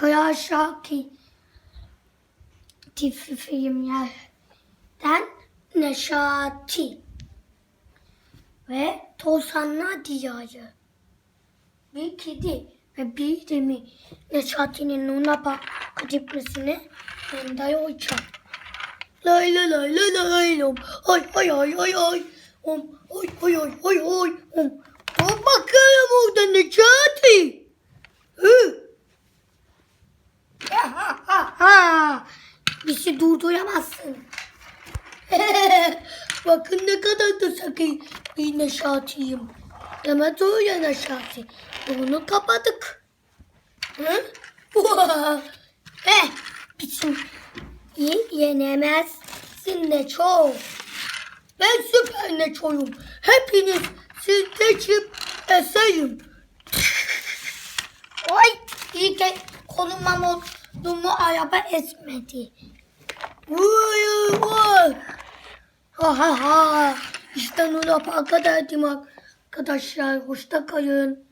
Kaya Şaki Tifi filmlerden Neşati ve Tozanlar Diyarı bir kedi ve bir de mi Neşati'nin Luna Park kadipresine Hyundai uçak. Lay lay lay lay lay lom. Ay ay ay ay ay. Om. Ay ay ay ay ay. Om. Bak bakalım orada Necati. Hı. Ha ha ha ha. Bizi durduramazsın. Bakın ne kadar da sakın bir Neşati'yim. Demet öyle Neşati. Bunu kapadık. Hı? eh, bizim Ye- yenemezsin de çok. Ben süper neçoyum. Hepiniz siz geçip eseyim. Oy iyi ki koluma modumu araba esmedi. Vay vay. Ha ha ha. İşte Luna Park'a derdim arkadaşlar. Hoşça kalın.